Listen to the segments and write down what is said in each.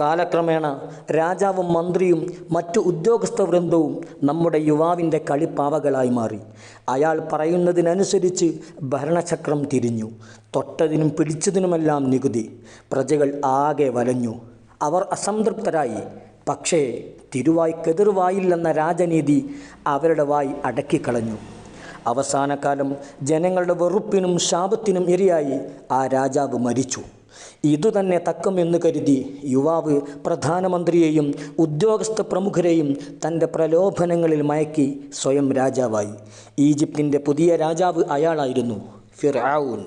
കാലക്രമേണ രാജാവും മന്ത്രിയും മറ്റു ഉദ്യോഗസ്ഥ വൃന്ദവും നമ്മുടെ യുവാവിന്റെ കളിപ്പാവകളായി മാറി. അയാൾ പറയുന്നതിനനുസരിച്ച് ഭരണചക്രം തിരിഞ്ഞു. തൊട്ടതിനും പിടിച്ചതിനുമെല്ലാം നികുതി. പ്രജകൾ ആകെ വലഞ്ഞു. അവർ അസംതൃപ്തരായി. പക്ഷേ തിരുവായ്ക്കെതിർവായില്ലെന്ന രാജനീതി അവരുടെ വായി അടക്കിക്കളഞ്ഞു. അവസാനകാലം ജനങ്ങളുടെ വെറുപ്പിനും ശാപത്തിനും ഇരയായി ആ രാജാവ് മരിച്ചു. ഇതുതന്നെ തക്കമെന്ന് കരുതി യുവാവ് പ്രധാനമന്ത്രിയെയും ഉദ്യോഗസ്ഥ പ്രമുഖരെയും തന്റെ പ്രലോഭനങ്ങളിൽ മയക്കി സ്വയം രാജാവായി. ഈജിപ്തിന്റെ പുതിയ രാജാവ് അയാളായിരുന്നു ഫിർഔൻ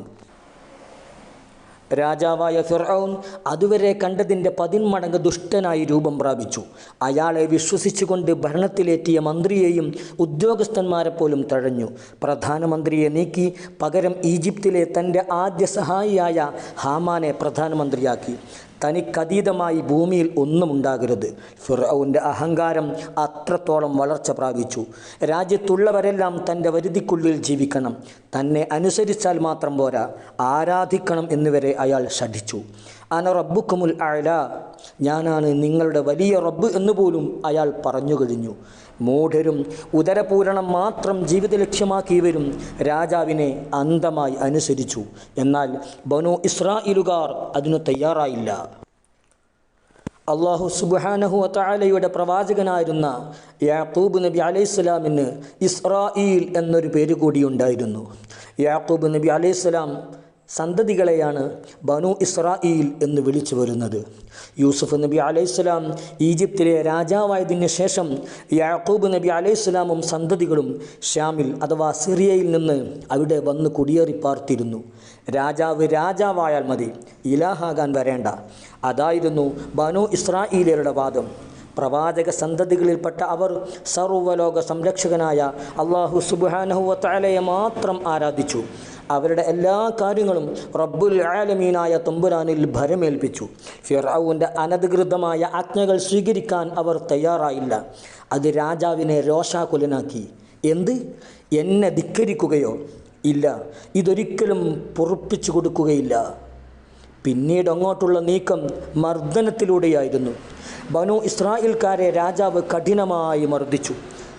രാജാവായ ഫിർഔൻ അതുവരെ കണ്ടതിന്റെ പതിന്മടങ്ങ് ദുഷ്ടനായി രൂപം പ്രാപിച്ചു. അയാളെ വിശ്വസിച്ചുകൊണ്ട് ഭരണത്തിലേറ്റിയ മന്ത്രിയെയും ഉദ്യോഗസ്ഥന്മാരെ പോലും തഴഞ്ഞു. പ്രധാനമന്ത്രിയെ നീക്കി പകരം ഈജിപ്തിലെ തന്റെ ആദ്യ സഹായിയായ ഹാമാനെ പ്രധാനമന്ത്രിയാക്കി. തനിക്കതീതമായി ഭൂമിയിൽ ഒന്നും ഉണ്ടാകരുത് ഫിറൌന്റെ അഹങ്കാരം അത്രത്തോളം വളർച്ച പ്രാപിച്ചു. രാജ്യത്തുള്ളവരെല്ലാം തന്റെ വരുതിക്കുള്ളിൽ ജീവിക്കണം. തന്നെ അനുസരിച്ചാൽ മാത്രം പോരാ. ആരാധിക്കണം എന്നിവരെ അയാൾ ശഠിച്ചു. അന റബ്ബുക്കുമുൽ ഞാനാണ് നിങ്ങളുടെ വലിയ റബ്ബ് എന്ന് പോലും അയാൾ പറഞ്ഞു കഴിഞ്ഞു. മൂഢരും ഉദരപൂരണം മാത്രം ജീവിത ലക്ഷ്യമാക്കിയവരും രാജാവിനെ അന്ധമായി അനുസരിച്ചു. എന്നാൽ ബനു ഇസ്രായേലുകാർ അതിനു തയ്യാറായില്ല. അള്ളാഹു സുബാനഹു അത്താലയുടെ പ്രവാചകനായിരുന്ന യാക്കൂബ് നബി അലൈഹിസ്സലാമിന് ഇസ്രായിൽ എന്നൊരു പേര് കൂടിയുണ്ടായിരുന്നു യാക്കൂബ് നബി അലൈഹിസ്സലാം സന്തതികളെയാണ് ബനു ഇസ്രായിൽ എന്ന് വിളിച്ചു വരുന്നത്. യൂസുഫ് നബി അലൈഹിസ്സലാം ഈജിപ്തിലെ രാജാവായതിനു ശേഷം യാക്കൂബ് നബി അലൈഹിസ്സലാമും സന്തതികളും ഷ്യാമിൽ അഥവാ സിറിയയിൽ നിന്ന് അവിടെ വന്ന് കുടിയേറി പാർത്തിരുന്നു. രാജാവ് രാജാവായാൽ മതി ഇലാഹാകാൻ വരേണ്ട. അതായിരുന്നു ബനു ഇസ്രായേലിയരുടെ വാദം. പ്രവാചക സന്തതികളിൽപ്പെട്ട അവർ സർവലോക സംരക്ഷകനായ അള്ളാഹു സുബാനഹുവത്തലയെ മാത്രം ആരാധിച്ചു. അവരുടെ എല്ലാ കാര്യങ്ങളും റബ്ബുൽ ആലമീനായ തമ്പുരാനിൽ ഭരമേൽപ്പിച്ചു. ഫിറൌന്റെ അനധികൃതമായ ആജ്ഞകൾ സ്വീകരിക്കാൻ അവർ തയ്യാറായില്ല. അത് രാജാവിനെ രോഷാകുലനാക്കി. എന്ത്? എന്നെ ധിക്കരിക്കുകയോ? ഇല്ല ഇതൊരിക്കലും പൊറുപ്പിച്ചു കൊടുക്കുകയില്ല. പിന്നീട് അങ്ങോട്ടുള്ള നീക്കം മർദ്ദനത്തിലൂടെയായിരുന്നു. ബനു ഇസ്രായേൽക്കാരെ രാജാവ് കഠിനമായി മർദ്ദിച്ചു.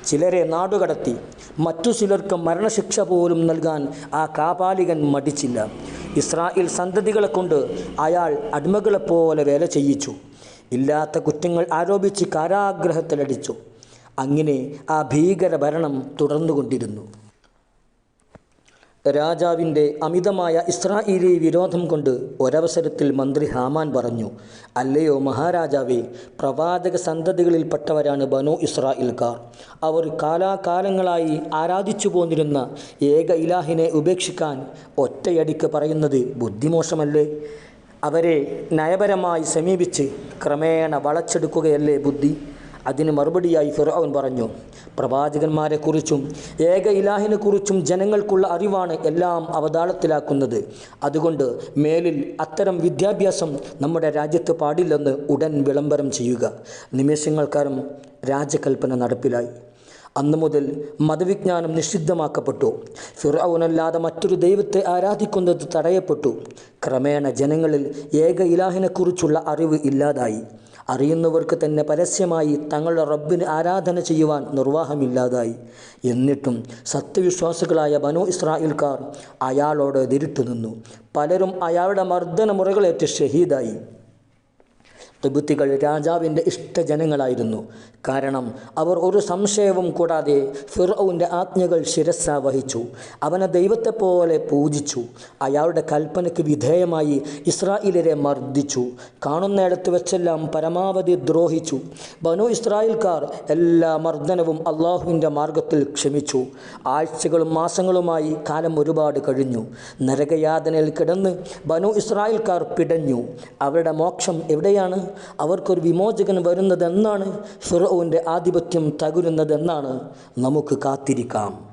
ചിലരെ നാടുകടത്തി മറ്റു ചിലർക്ക് മരണശിക്ഷ പോലും നൽകാൻ ആ കാപാലികൻ മടിച്ചില്ല. ഇസ്രായേൽ സന്തതികളെ കൊണ്ട് അയാൾ അടിമകളെപ്പോലെ വേല ചെയ്യിച്ചു. ഇല്ലാത്ത കുറ്റങ്ങൾ ആരോപിച്ച് കാരാഗ്രഹത്തിലടിച്ചു. അങ്ങനെ ആ ഭീകര ഭരണം തുടർന്നുകൊണ്ടിരുന്നു. രാജാവിന്റെ അമിതമായ ഇസ്രായേലി വിരോധം കൊണ്ട് ഒരവസരത്തിൽ മന്ത്രി ഹാമാൻ പറഞ്ഞു അല്ലയോ മഹാരാജാവേ പ്രവാചക സന്തതികളിൽപ്പെട്ടവരാണ് ബനു ഇസ്രായേൽക്കാർ. അവർ കാലാകാലങ്ങളായി ആരാധിച്ചു പോന്നിരുന്ന ഏക ഇലാഹിനെ ഉപേക്ഷിക്കാൻ ഒറ്റയടിക്ക് പറയുന്നത് ബുദ്ധിമോശമല്ലേ? അവരെ നയപരമായി സമീപിച്ച് ക്രമേണ വളച്ചെടുക്കുകയല്ലേ ബുദ്ധി? അതിന് മറുപടിയായി ഫിറോൻ പറഞ്ഞു പ്രവാചകന്മാരെക്കുറിച്ചും ഏക ഇലാഹിനെക്കുറിച്ചും ജനങ്ങൾക്കുള്ള അറിവാണ് എല്ലാം അവതാളത്തിലാക്കുന്നത്. അതുകൊണ്ട് മേലിൽ അത്തരം വിദ്യാഭ്യാസം നമ്മുടെ രാജ്യത്ത് പാടില്ലെന്ന് ഉടൻ വിളംബരം ചെയ്യുക. നിമിഷങ്ങൾക്കാരും രാജകൽപ്പന നടപ്പിലായി. അന്നു മുതൽ മതവിജ്ഞാനം നിഷിദ്ധമാക്കപ്പെട്ടു. ഫിറൌനല്ലാതെ മറ്റൊരു ദൈവത്തെ ആരാധിക്കുന്നത് തടയപ്പെട്ടു. ക്രമേണ ജനങ്ങളിൽ ഏക ഇലാഹിനെക്കുറിച്ചുള്ള അറിവ് ഇല്ലാതായി. അറിയുന്നവർക്ക് തന്നെ പരസ്യമായി തങ്ങളുടെ റബ്ബിന് ആരാധന ചെയ്യുവാൻ നിർവാഹമില്ലാതായി. എന്നിട്ടും സത്യവിശ്വാസികളായ ബനു ഇസ്രായേൽക്കാർ അയാളോട് എതിരിട്ടു നിന്നു. പലരും അയാളുടെ മർദ്ദന മുറകളേറ്റ് ഷഹീദായി. തിബുത്തികൾ രാജാവിന്റെ ഇഷ്ടജനങ്ങളായിരുന്നു. കാരണം അവർ ഒരു സംശയവും കൂടാതെ ഫിറൌന്റെ ആജ്ഞകൾ ശിരസ വഹിച്ചു അവനെ ദൈവത്തെപ്പോലെ പൂജിച്ചു. അയാളുടെ കൽപ്പനയ്ക്ക് വിധേയമായി ഇസ്രായേലരെ മർദ്ദിച്ചു. കാണുന്നിടത്ത് വെച്ചെല്ലാം പരമാവധി ദ്രോഹിച്ചു. ബനു ഇസ്രായേൽക്കാർ എല്ലാ മർദ്ദനവും അള്ളാഹുവിന്റെ മാർഗത്തിൽ ക്ഷമിച്ചു. ആഴ്ചകളും മാസങ്ങളുമായി കാലം ഒരുപാട് കഴിഞ്ഞു. നരകയാതനയിൽ കിടന്ന് ബനു ഇസ്രായേൽക്കാർ പിടഞ്ഞു. അവരുടെ മോക്ഷം എവിടെയാണ്? അവർക്കൊരു വിമോചകൻ വരുന്നതെന്നാണ് ഫിറോവിന്റെ ആധിപത്യം തകരുന്നതെന്നാണ് നമുക്ക് കാത്തിരിക്കാം.